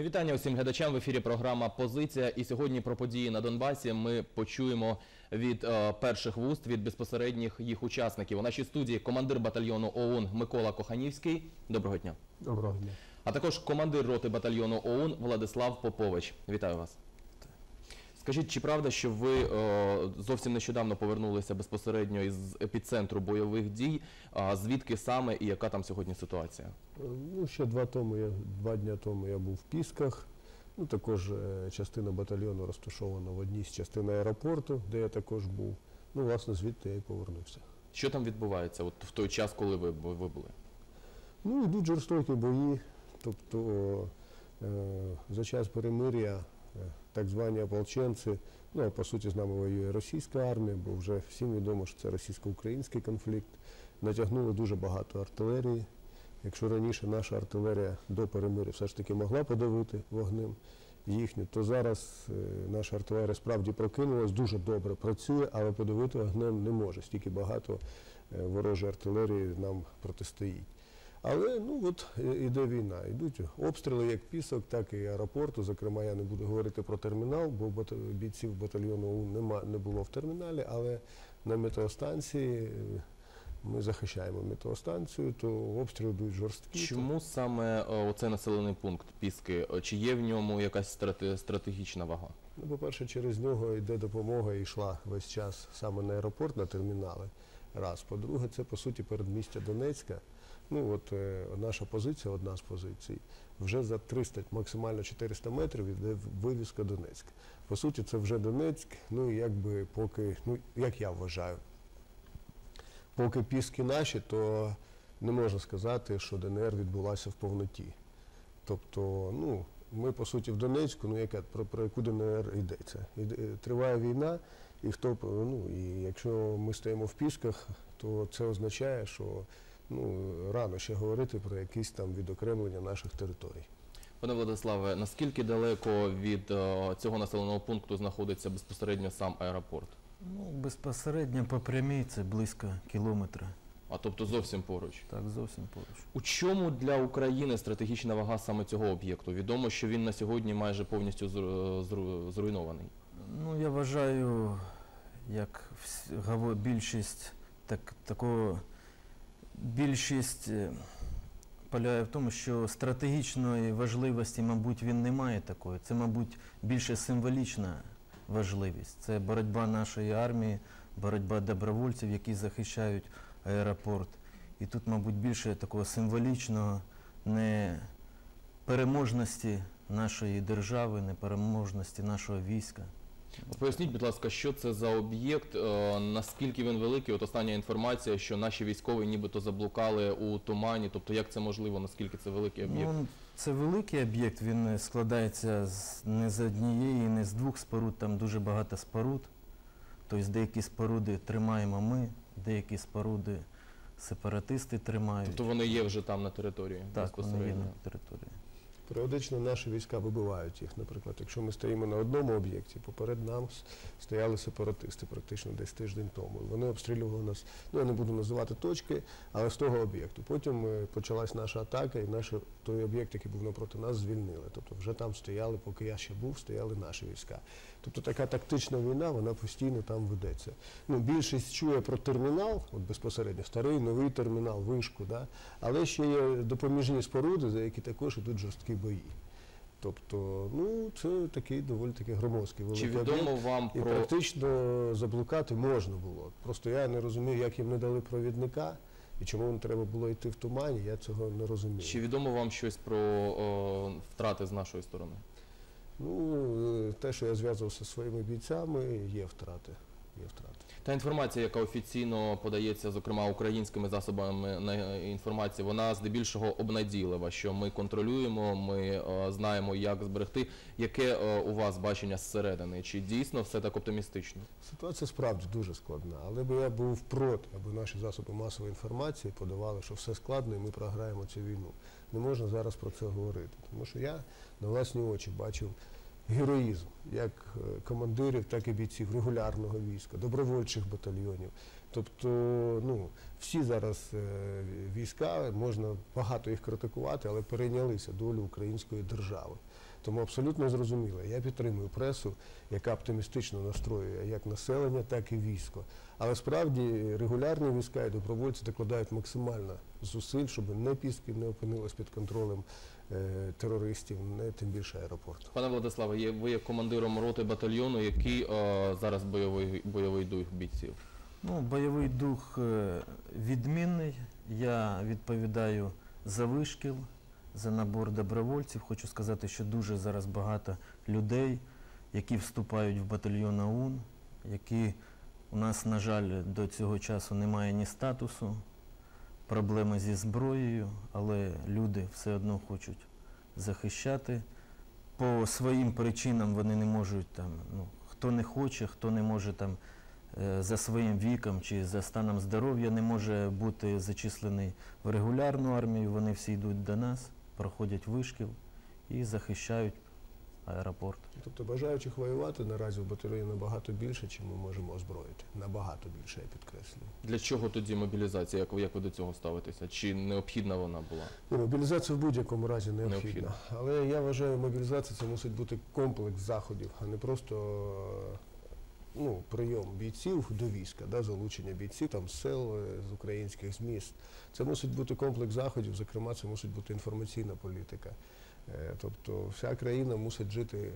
Мої вітання усім глядачам в ефірі. Програма Позиція. І сьогодні про події на Донбасі ми почуємо від е, перших вуст від безпосередніх їх учасників. У нашій студії командир батальйону ОУН Микола Коханівський. Доброго дня. Доброго дня. А також командир роти батальйону ОУН Владислав Попович. Вітаю вас. Скажіть, чи правда, що ви е, зовсім нещодавно повернулися безпосередньо із епіцентру бойових дій? А звідки саме і яка там сьогодні ситуація? Е, Ну, ще два тому я два дня тому я був в Пісках. Ну, також е, частина батальйону розташована в одній з частин аеропорту, де я також був. Ну, власне, звідти я і повернувся. Що там відбувається от в той час, коли ви, ви були? Ну, йдуть жорстокі бої. Тобто е, за час перемир'я так звані ополченці, ну по суті з нами воює російська армія, бо вже всім відомо, що це російсько-український конфлікт. Натягнули дуже багато артилерії. Якщо раніше наша артилерія до перемир'я все ж таки могла подавити вогнем їхню, то зараз е, наша артилерія справді прокинулась, дуже добре працює, але подавити вогнем не може. Стільки багато е, ворожої артилерії нам протистоїть. Але ну от е, іде війна. Йдуть обстріли як пісок, так і аеропорту. Зокрема, я не буду говорити про термінал, бо бійців батальйону ОУН нема, не було в терміналі, але на метеостанції е, ми захищаємо метеостанцію, то обстріли йдуть жорсткі. Чому саме е, оцей населений пункт Піски? Чи є в ньому якась страте- стратегічна вага? Ну, по-перше, через нього йде допомога і йшла весь час саме на аеропорт, на термінали. Раз. По-друге, це по суті передмістя Донецька. Ну от е, наша позиція, одна з позицій, вже за 300, максимально 400 метрів йде вивіска Донецьк. По суті, це вже Донецьк, ну якби поки, ну як я вважаю, поки піски наші, то не можна сказати, що ДНР відбулася в повноті. Тобто, ну, ми по суті в Донецьку, ну яка про, про яку ДНР йдеться? Триває війна, і хто ну і якщо ми стоїмо в пісках, то це означає, що ну рано ще говорити про якісь там відокремлення наших територій. Пане Владиславе, наскільки далеко від е, цього населеного пункту знаходиться безпосередньо сам аеропорт? Ну, безпосередньо по прямій це близько кілометра. А тобто зовсім поруч. Так, зовсім поруч. У чому для України стратегічна вага саме цього об'єкту? Відомо, що він на сьогодні майже повністю зру- зру- зруйнований. Ну, я вважаю, як більшість так, такого більшість е, полягає в тому, що стратегічної важливості, мабуть, він не має такої. Це, мабуть, більше символічна важливість. Це боротьба нашої армії, боротьба добровольців, які захищають аеропорт. І тут, мабуть, більше такого символічного не переможності нашої держави, непереможності нашого війська. Поясніть, будь ласка, що це за об'єкт, е, наскільки він великий? От остання інформація, що наші військові нібито заблукали у тумані. Тобто, як це можливо, наскільки це великий об'єкт? Ну, це великий об'єкт, він складається з, не з однієї, не з двох споруд, там дуже багато споруд. Тобто деякі споруди тримаємо ми, деякі споруди сепаратисти тримають. Тобто вони є вже там на території так, вони є на території. Періодично наші війська вибивають їх. Наприклад, якщо ми стоїмо на одному об'єкті, поперед нам стояли сепаратисти практично десь тиждень тому. Вони обстрілювали нас, ну я не буду називати точки, але з того об'єкту. Потім е, почалась наша атака, і наш той об'єкт, який був напроти нас, звільнили. Тобто вже там стояли, поки я ще був, стояли наші війська. Тобто така тактична війна, вона постійно там ведеться. Ну, більшість чує про термінал, от безпосередньо старий, новий термінал, вишку, да? але ще є допоміжні споруди, за які також ідуть жорсткі бої. Тобто, ну, це такий доволі таки громоздкий Чи відомо об'єкт. вам І про практично заблукати можна було. Просто я не розумію, як їм не дали провідника і чому їм треба було йти в тумані, я цього не розумію. чи відомо вам щось про о, втрати з нашої сторони? Ну, е, те, що я зв'язувався зі своїми бійцями, є втрати. Є втрати. Та інформація, яка офіційно подається, зокрема українськими засобами на інформації, вона здебільшого обнадійлива, що ми контролюємо, ми е, знаємо, як зберегти. Яке е, у вас бачення зсередини? Чи дійсно все так оптимістично? Ситуація справді дуже складна, але би я був проти, аби наші засоби масової інформації подавали, що все складно і ми програємо цю війну. Не можна зараз про це говорити, тому що я на власні очі бачив героїзм як е, командирів, так і бійців регулярного війська, добровольчих батальйонів. Тобто, ну, всі зараз е, війська, можна багато їх критикувати, але перейнялися долю української держави. Тому абсолютно зрозуміло. Я підтримую пресу, яка оптимістично настроює як населення, так і військо. Але справді регулярні війська і добровольці докладають максимально зусиль, щоб не піски не опинилось під контролем терористів, не тим більше аеропорт. Пане Владиславе, ви є командиром роти батальйону, який е, зараз бойовий, бойовий дух бійців? Ну, бойовий дух е, відмінний. Я відповідаю за вишкіл, за набор добровольців. Хочу сказати, що дуже зараз багато людей, які вступають в батальйон АУН, які у нас, на жаль, до цього часу немає ні статусу, проблеми зі зброєю, але люди все одно хочуть захищати. По своїм причинам вони не можуть там, ну, хто не хоче, хто не може там е, за своїм віком чи за станом здоров'я не може бути зачислений в регулярну армію. Вони всі йдуть до нас, проходять вишкіл і захищають аеропорт. Тобто бажаючих воювати наразі в батальйоні набагато більше, чим ми можемо озброїти. Набагато більше, я підкреслюю. Для чого тоді мобілізація? Як ви, як ви до цього ставитеся? Чи необхідна вона була? Ну, мобілізація в будь-якому разі необхідна. Необхідна. Але я вважаю, мобілізація це мусить бути комплекс заходів, а не просто ну, прийом бійців до війська, да, залучення бійців там, з сел, е, з українських з міст. Це мусить бути комплекс заходів, зокрема, це мусить бути інформаційна політика. Е, Тобто вся країна мусить жити,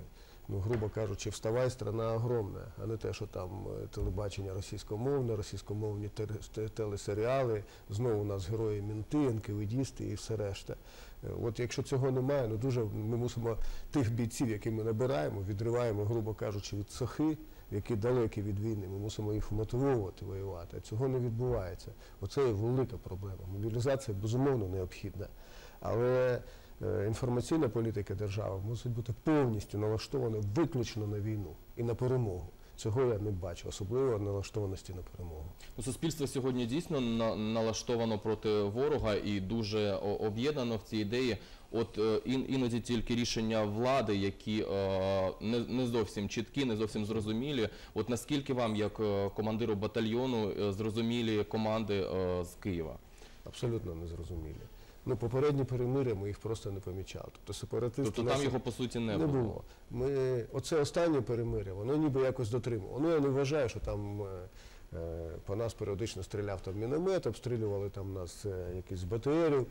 ну, грубо кажучи, вставай, страна огромна, а не те, що там е, телебачення російськомовне, російськомовні телесеріали, знову у нас герої мінти, НКВДісти і все решта. Е, От якщо цього немає, ну дуже ми мусимо тих бійців, які ми набираємо, відриваємо, грубо кажучи, від сохи, які далекі від війни. Ми мусимо їх вмотивовувати воювати. Цього не відбувається. Оце є велика проблема. Мобілізація безумовно необхідна. Але інформаційна політика держави мусить бути повністю налаштована виключно на війну і на перемогу. Цього я не бачу, особливо налаштованості на перемогу. Ну, Суспільство сьогодні дійсно на- налаштовано проти ворога і дуже о- об'єднано в цій ідеї. От е, ін- іноді тільки рішення влади, які е, не, не зовсім чіткі, не зовсім зрозумілі. От наскільки вам, як е, командиру батальйону, е, зрозумілі команди е, з Києва? Абсолютно незрозумілі. Ну, попередні перемиря ми їх просто не помічали. Тобто сепаратисти Тобто там його по суті не, не було. було. Ми, оце останнє перемиря, воно ніби якось дотримувало. Ну, я не вважаю, що там е, е, по нас періодично стріляв там міномет, обстрілювали там нас е, якісь БТРів.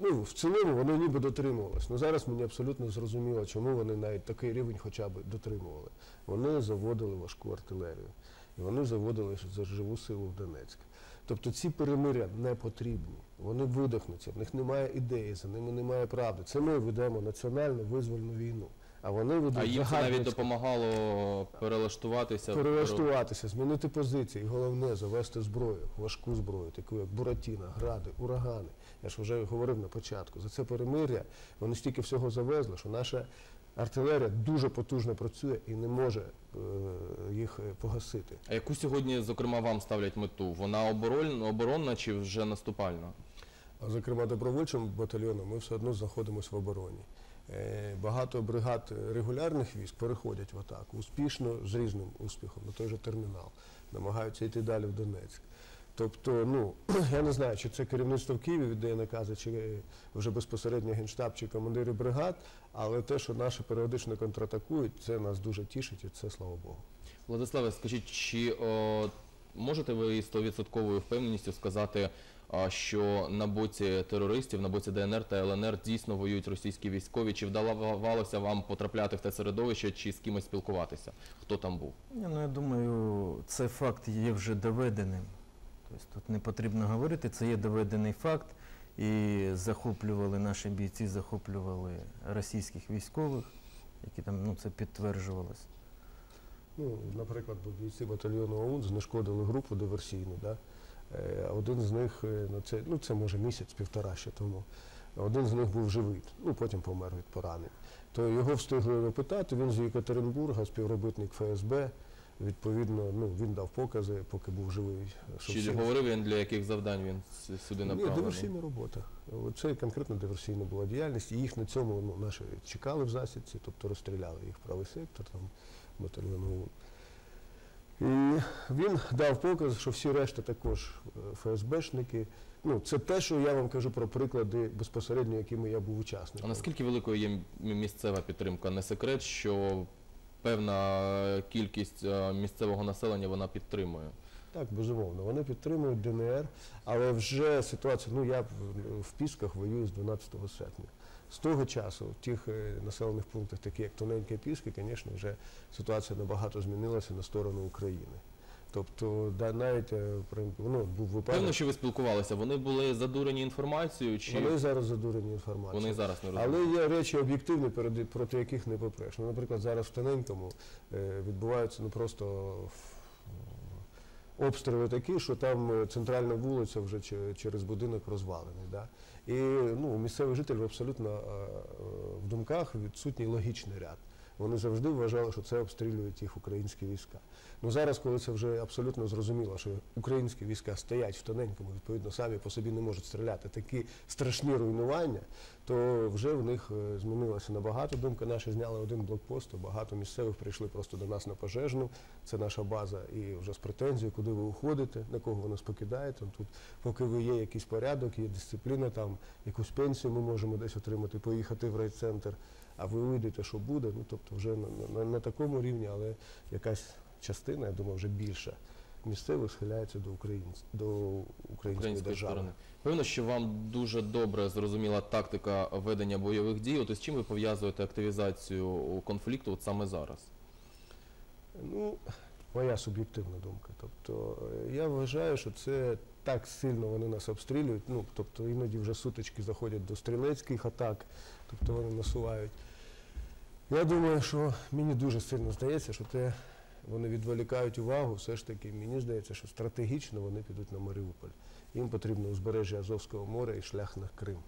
Ну, в цілому воно ніби дотримувалось. Ну зараз мені абсолютно зрозуміло, чому вони навіть такий рівень хоча б дотримували. Вони заводили важку артилерію. І вони заводили за живу силу в Донецьк. Тобто ці перемиря не потрібні. Вони видохнуться, в них немає ідеї, за ними немає правди. Це ми ведемо національну визвольну війну. А вони ведуть А їм це навіть допомагало перелаштуватися. перелаштуватися, змінити позиції. І головне завести зброю, важку зброю, таку як Буратіна, гради, урагани. Я ж вже говорив на початку. За це перемиря вони стільки всього завезли, що наша артилерія дуже потужно працює і не може е, їх е, погасити. А яку сьогодні, зокрема, вам ставлять мету? Вона оборон- оборонна чи вже наступальна? Зокрема, добровольчим батальйоном ми все одно знаходимося в обороні. Е, Багато бригад регулярних військ переходять в атаку успішно, з різним успіхом, на той же термінал, намагаються йти далі в Донецьк. Тобто, ну я не знаю, чи це керівництво в Києві віддає накази, чи вже безпосередньо генштаб, чи командири бригад, але те, що наші періодично контратакують, це нас дуже тішить, і це слава Богу. Владиславе, скажіть, чи о, можете ви з 100% впевненістю сказати, що на боці терористів, на боці ДНР та ЛНР дійсно воюють російські військові? Чи вдавалося вам потрапляти в те середовище, чи з кимось спілкуватися? Хто там був? Ні, ну я думаю, цей факт є вже доведеним. Тобто тут не потрібно говорити, це є доведений факт. І захоплювали наші бійці, захоплювали російських військових, які там ну це підтверджувалось. Ну, наприклад, бійці батальйону ОУН знешкодили групу диверсійну. Да? Е, Один з них, е, ну це, ну це може місяць-півтора ще тому. Один з них був живий, ну потім помер від поранень. То його встигли допитати, він з Єкатеринбурга, співробітник ФСБ. Відповідно, ну він дав покази, поки був живий. щоб Чи всі- говорив він для яких завдань він с- сюди Ні, направлений? диверсійна робота. От Це конкретно диверсійна була діяльність, і їх на цьому ну, наші чекали в засідці, тобто розстріляли їх правий сектор, там батальйон ОУН. І він дав показ, що всі решта також е, ФСБшники. Ну, це те, що я вам кажу про приклади безпосередньо, якими я був А учасником. наскільки великою є м- місцева підтримка? Не секрет, що певна кількість е, місцевого населення вона підтримує. Так, безумовно. Вони підтримують ДНР, але вже ситуація, ну я в, Пісках воюю з 12 серпня. З того часу в тих е, населених пунктах, такі як Тоненькі Піски, звісно, вже ситуація набагато змінилася на сторону України. Тобто, да, навіть е, при- ну, був випадок. Певно, що ви спілкувалися. Вони були задурені інформацією, чи Вони зараз задурені інформацією. вони зараз не розуміють? Але є речі об'єктивні, перед- проти яких не попреш. Ну, наприклад, зараз в Тоненькому е, відбуваються ну, просто ф- обстріли такі, що там е, центральна вулиця вже че- через будинок розвалений. Да? І ну, у місцевих жителів абсолютно е, е, в думках відсутній логічний ряд. Вони завжди вважали, що це обстрілюють їх українські війська. Ну зараз, коли це вже абсолютно зрозуміло, що українські війська стоять в тоненькому, відповідно, самі по собі не можуть стріляти такі страшні руйнування, то вже в них е, змінилася набагато думка. Наші зняли один блокпост, багато місцевих прийшли просто до нас на пожежну. Це наша база, і вже з претензією, куди ви уходите, на кого ви нас покидаєте. Тут, поки ви є якийсь порядок, є дисципліна, там якусь пенсію ми можемо десь отримати, поїхати в райцентр. А ви вийдете, що буде. Ну тобто вже на, на, на такому рівні, але якась частина, я думаю, вже більша. Місцевих схиляється до українців до української, української держави. сторони. Певно, що вам дуже добре зрозуміла тактика ведення бойових дій. От з чим ви пов'язуєте активізацію конфлікту от саме зараз? Ну, моя суб'єктивна думка. Тобто е, я вважаю, що це так сильно вони нас обстрілюють. Ну, тобто іноді вже сутички заходять до стрілецьких атак, тобто вони насувають. Я думаю, що мені дуже сильно здається, що те вони відволікають увагу. Все ж таки, мені здається, що стратегічно вони підуть на Маріуполь. Їм потрібно узбережжя Азовського моря і шлях на Крим.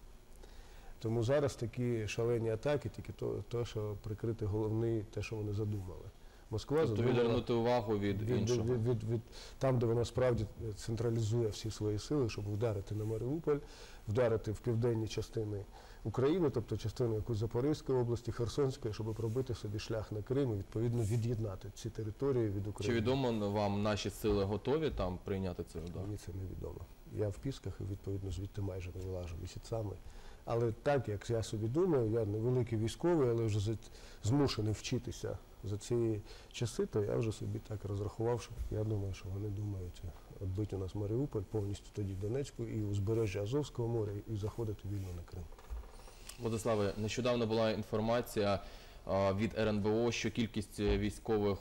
Тому зараз такі шалені атаки, тільки то, то що прикрити головний, те, що вони задумали. Москва Тобто задумала відвернути увагу від, від, іншого. від, від, від, там, де вона справді централізує всі свої сили, щоб вдарити на Маріуполь, вдарити в південні частини України, тобто частину якусь Запорізької області, Херсонської, щоб пробити собі шлях на Крим і відповідно від'єднати ці території від України. Чи відомо вам наші сили готові там прийняти цей удар? Мені це невідомо. Я в Пісках і відповідно звідти майже не вилажу місяцями. Але так, як я собі думаю, я невеликий військовий, але вже змушений вчитися за ці часи, то я вже собі так розрахував, що я думаю, що вони думають відбити у нас Маріуполь, повністю тоді Донецьку і узбережжя Азовського моря, і заходити вільно на Крим. Владиславе, нещодавно була інформація від РНБО, що кількість е, військових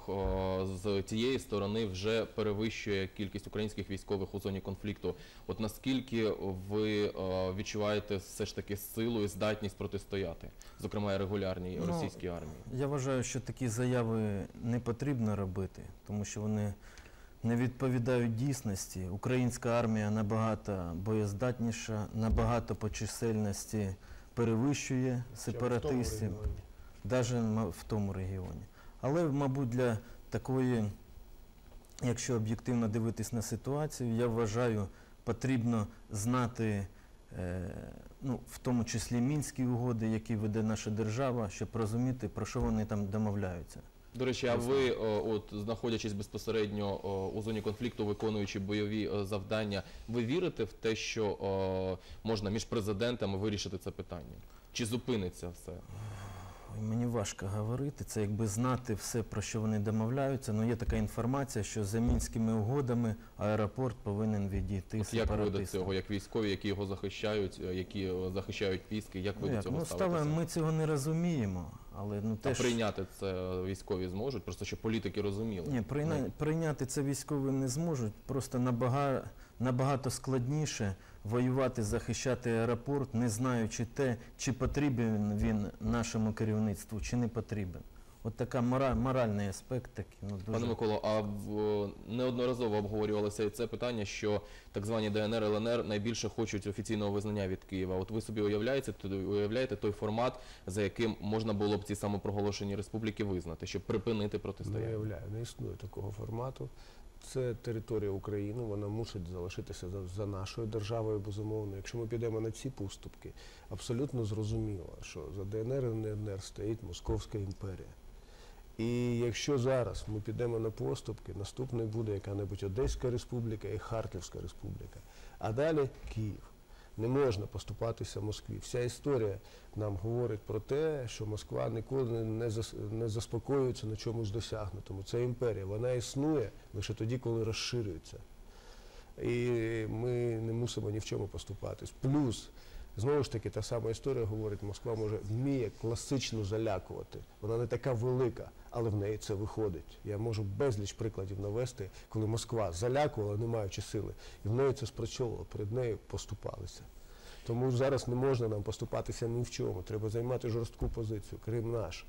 з тієї сторони вже перевищує кількість українських військових у зоні конфлікту. От наскільки ви відчуваєте все ж таки силу і здатність протистояти, зокрема регулярній Ну, російській армії? Я вважаю, що такі заяви не потрібно робити, тому що вони не відповідають дійсності. Українська армія набагато боєздатніша, набагато по чисельності перевищує сепаратистів, навіть в тому регіоні. Але, мабуть, для такої, якщо об'єктивно дивитись на ситуацію, я вважаю, потрібно знати, е, ну, в тому числі мінські угоди, які веде наша держава, щоб розуміти, про що вони там домовляються. До речі, а ви, от знаходячись безпосередньо у зоні конфлікту, виконуючи бойові е, завдання, ви вірите в те, що можна між президентами вирішити це питання? Чи зупиниться все? Мені важко говорити, це якби знати все, про що вони домовляються. Ну є така інформація, що за мінськими угодами аеропорт повинен відійти От як ви до цього, як військові, які його захищають, е, які е, захищають піски, як ви Ну, до цього ну, ставитеся? ми цього не розуміємо, але ну А прийняти це військові зможуть, просто щоб політики розуміли. ні, прийня... Ну, прийняти це військові не зможуть. Просто набага... набагато складніше воювати, захищати аеропорт, не знаючи те, чи потрібен він нашому керівництву, чи не потрібен. От така мора... моральний аспект такий. Ну, дуже... Пане Миколо, а в неодноразово обговорювалося і це питання, що так звані ДНР ЛНР найбільше хочуть офіційного визнання від Києва. От ви собі уявляєте, то- уявляєте той формат, за яким можна було б ці самопроголошені республіки визнати, щоб припинити Не протистояння? уявляю, не існує такого формату. Це територія України, вона мусить залишитися за, за нашою державою, безумовно. Якщо ми підемо на ці поступки, абсолютно зрозуміло, що за ДНР і ЛНР стоїть Московська імперія. І якщо зараз ми підемо на поступки, наступною буде яка-небудь Одеська республіка і Харківська республіка, а далі Київ. Не можна поступатися Москві. Вся історія нам говорить про те, що Москва ніколи не, заспокоюється на чомусь досягнутому. Це імперія, вона існує лише тоді, коли розширюється. І ми не мусимо ні в чому поступатись. Плюс, знову ж таки, та сама історія говорить, Москва може вміє класично залякувати. Вона не така велика, але в неї це виходить. Я можу безліч прикладів навести, коли Москва залякувала, не маючи сили, і в неї це спрацьовувало, перед нею поступалися. Тому зараз не можна нам поступатися ні в чому. Треба займати жорстку позицію. Крим наш.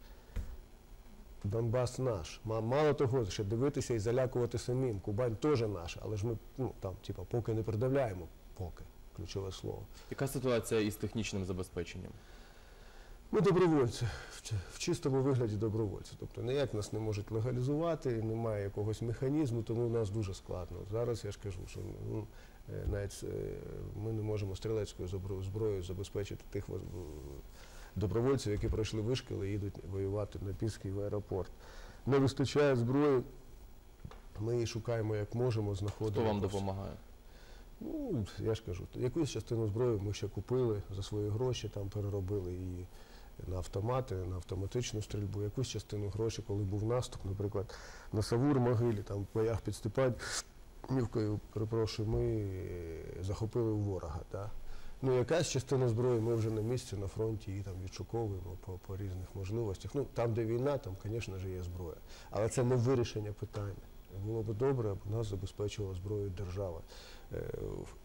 Донбас наш. Мало того, ще дивитися і залякувати самим. Кубань теж наш, але ж ми ну, там, типа, поки не придавляємо, поки ключове слово. Яка ситуація із технічним забезпеченням? Ми добровольці, в чистому вигляді добровольці. Тобто ніяк нас не можуть легалізувати, немає якогось механізму, тому у нас дуже складно. Зараз я ж кажу, що ну, е, навіть е, ми не можемо стрілецькою зброєю забезпечити тих добровольців, які пройшли вишкіл і їдуть воювати на Піський в аеропорт. Не вистачає зброї, ми її шукаємо як можемо, знаходимо. Хто вам допомагає? Ну, я ж кажу, якусь частину зброї ми ще купили за свої гроші, там переробили її на автомати, на автоматичну стрільбу. Якусь частину грошей, коли був наступ, наприклад, на Савур могилі, там в боях під Степанівкою, перепрошую, ми захопили у ворога. Да? Ну, якась частина зброї ми вже на місці, на фронті її там відшуковуємо по, по різних можливостях. Ну, там, де війна, там, звісно ж, є зброя. Але це не вирішення питання. Було б добре, аби нас забезпечувала зброєю держава. Е,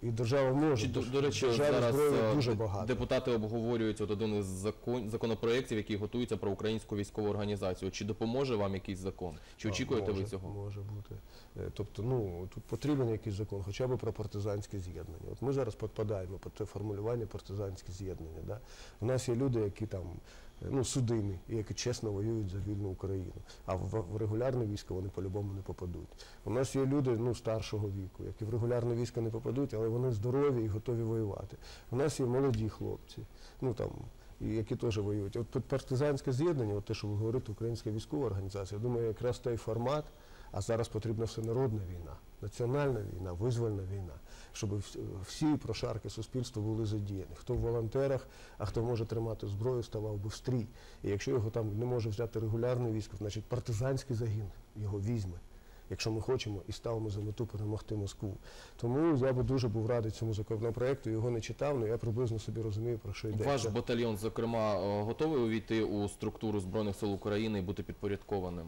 І держава може. До, до речі, зараз е, дуже багато. депутати обговорюють от один із закон, законопроєктів, який готується про українську військову організацію. Чи допоможе вам якийсь закон? Чи А, очікуєте може, ви цього? Може бути. Е, Тобто, ну тут потрібен якийсь закон, хоча б про партизанське з'єднання. От ми зараз підпадаємо під те формулювання партизанське з'єднання. Да? У нас є люди, які там ну, судимі, які чесно воюють за вільну Україну. А в, регулярне військо вони по-любому не попадуть. У нас є люди ну, старшого віку, які в регулярне військо не попадуть, але вони здорові і готові воювати. У нас є молоді хлопці, ну там. Які теж воюють. От партизанське з'єднання, от те, що ви говорите, українська військова організація, я думаю, якраз той формат, а зараз потрібна всенародна війна, національна війна, визвольна війна, щоб всі прошарки суспільства були задіяні. Хто в волонтерах, а хто може тримати зброю, ставав би в стрій. І якщо його там не може взяти регулярне військо, значить партизанський загін його візьме. Якщо ми хочемо і ставимо за мету перемогти Москву. Тому я би дуже був радий цьому законопроекту, його не читав, але я приблизно собі розумію, про що йдеться. Ваш батальйон, зокрема, е, готовий увійти у структуру Збройних сил України і бути підпорядкованим?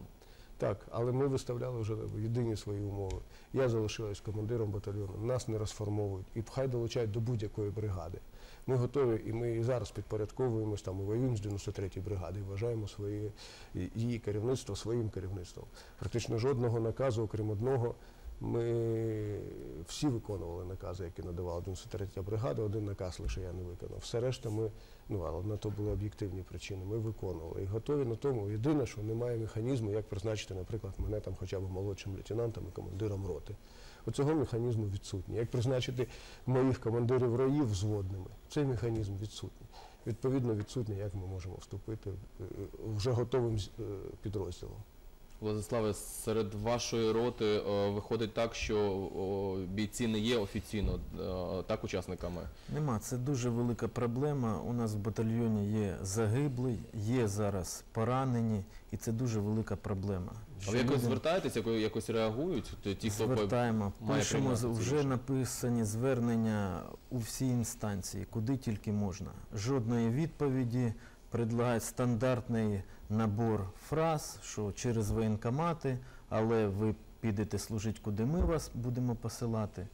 Так, але ми виставляли вже єдині свої умови. Я залишилась командиром батальйону, нас не розформовують і хай долучають до будь-якої бригади. Ми готові, і ми і зараз підпорядковуємось там, і воюємо з 93-ї бригади, і вважаємо своє її керівництво своїм керівництвом. Практично жодного наказу, окрім одного, ми всі виконували накази, які надавала 93-я бригада, один наказ лише я не виконав. Все решта ми, ну але на то були об'єктивні причини, ми виконували. І готові на тому. Єдине, що немає механізму, як призначити, наприклад, мене там хоча б молодшим лейтенантом і командиром роти. Оцього механізму відсутній. Як призначити моїх командирів роїв взводними, цей механізм відсутній. Відповідно, відсутній, як ми можемо вступити е, вже готовим е, підрозділом. Владиславе, серед вашої роти е, виходить так, що о, бійці не є офіційно е, так учасниками. Нема, це дуже велика проблема. У нас в батальйоні є загиблий, є зараз поранені, і це дуже велика проблема. А ви якось звертаєтесь, яко- якось реагують? Ті, хто Звертаємо, має пишемо, вже написані звернення у всі інстанції, куди тільки можна. Жодної відповіді, предлагають стандартний набор фраз, що через воєнкомати, але ви підете служити, куди ми вас будемо посилати.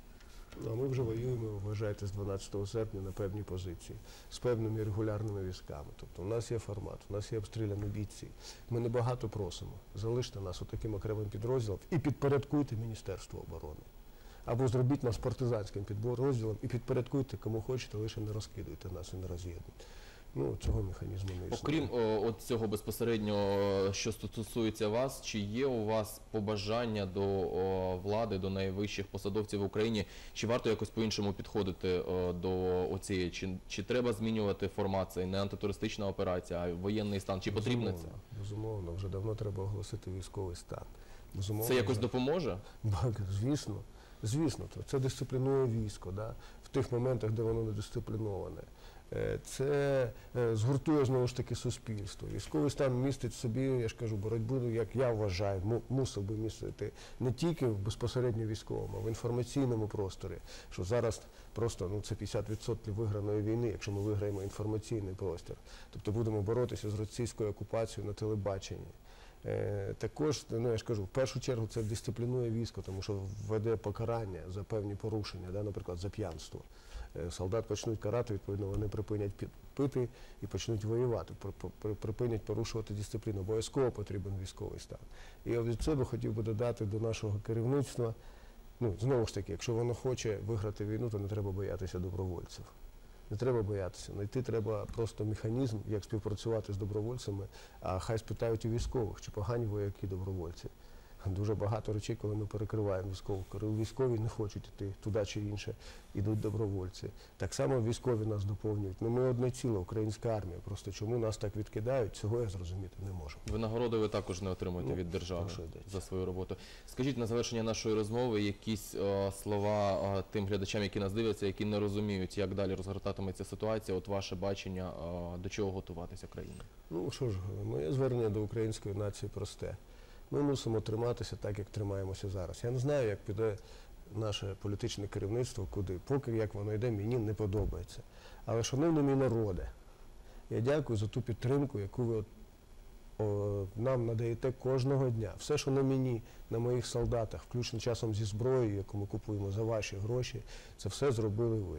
Ну, А ми вже воюємо, вважайте, з 12 серпня на певній позиції, з певними регулярними військами. Тобто у нас є формат, у нас є обстріляні бійці. Ми небагато просимо. Залиште нас отаким окремим підрозділом і підпорядкуйте Міністерство оборони. Або зробіть нас партизанським підрозділом і підпорядкуйте, кому хочете, лише не розкидуйте нас і не роз'єднуйте. Ну, цього механізму не існує. Окрім о, от цього безпосередньо, що стосується вас, чи є у вас побажання до о, влади, до найвищих посадовців в Україні? Чи варто якось по-іншому підходити о, до оцієї? Чи, чи треба змінювати формат? Це не антитуристична операція, а воєнний стан? Чи потрібно це? Безумовно, вже давно треба оголосити військовий стан. Безумовно, Це якось допоможе? Так, звісно, звісно, це дисциплінує військо, да? в тих моментах, де воно не дисципліноване. Е, Це е, згуртує знову ж таки суспільство. Військовий стан містить собі, я ж кажу, боротьбу, як я вважаю, мусив би містити не тільки в безпосередньо військовому, а в інформаційному просторі. Що зараз просто ну, це 50% виграної війни, якщо ми виграємо інформаційний простір. Тобто будемо боротися з російською окупацією на телебаченні. Е, Також, ну я ж кажу, в першу чергу це дисциплінує військо, тому що введе покарання за певні порушення, да, наприклад, за п'янство. Е, Солдат почнуть карати, відповідно, вони припинять пити і почнуть воювати, при- при- припинять порушувати дисципліну. Обов'язково потрібен військовий стан. І я від себе хотів би додати до нашого керівництва. Ну, знову ж таки, якщо воно хоче виграти війну, то не треба боятися добровольців. Не треба боятися. Знайти треба просто механізм, як співпрацювати з добровольцями, а хай спитають у військових, чи погані вояки добровольці. Дуже багато речей, коли ми перекриваємо військових. Коли військові не хочуть йти туди чи інше, ідуть добровольці. Так само військові нас доповнюють. Ну ми одне ціле, українська армія. Просто чому нас так відкидають, цього я зрозуміти не можу. Винагороди ви також не отримуєте Ну, від держави за свою роботу. Скажіть на завершення нашої розмови якісь е, слова е, тим глядачам, які нас дивляться, які не розуміють, як далі розгортатиметься ситуація. От ваше бачення, е, до чого готуватися країні. Ну що ж, моє звернення до української нації просте. Ми мусимо триматися так, як тримаємося зараз. Я не знаю, як піде наше політичне керівництво, куди. Поки як воно йде, мені не подобається. Але, шановний мій народе, я дякую за ту підтримку, яку ви о, нам надаєте кожного дня. Все, що на мені, на моїх солдатах, включно часом зі зброєю, яку ми купуємо за ваші гроші, це все зробили ви.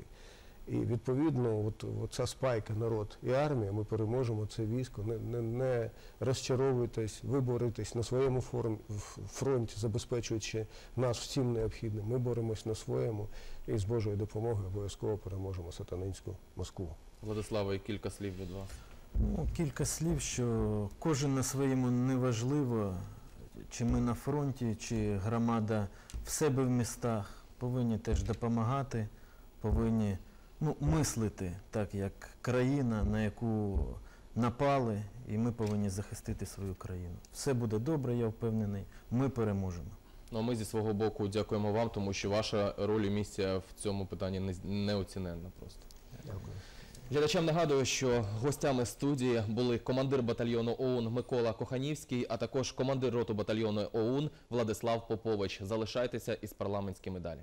І відповідно, от, от ця спайка, народ і армія, ми переможемо це військо. Не, не, не розчаровуйтесь, ви боретесь на своєму форум, в- фронті, забезпечуючи нас всім необхідним. Ми боремось на своєму і з Божою допомогою обов'язково переможемо сатанинську Москву. Владислава, і кілька слів від вас. Ну, кілька слів, що кожен на своєму неважливо, чи ми на фронті, чи громада в себе в містах, повинні теж допомагати, повинні ну, мислити так, як країна, на яку напали, і ми повинні захистити свою країну. Все буде добре, я впевнений. Ми переможемо. Ну а ми зі свого боку дякуємо вам, тому що ваша роль і місія в цьому питанні не- неоціненна просто. Дякую. Глядачам нагадую, що гостями студії були командир батальйону ОУН Микола Коханівський, а також командир роту батальйону ОУН Владислав Попович. Залишайтеся із парламентськими далі.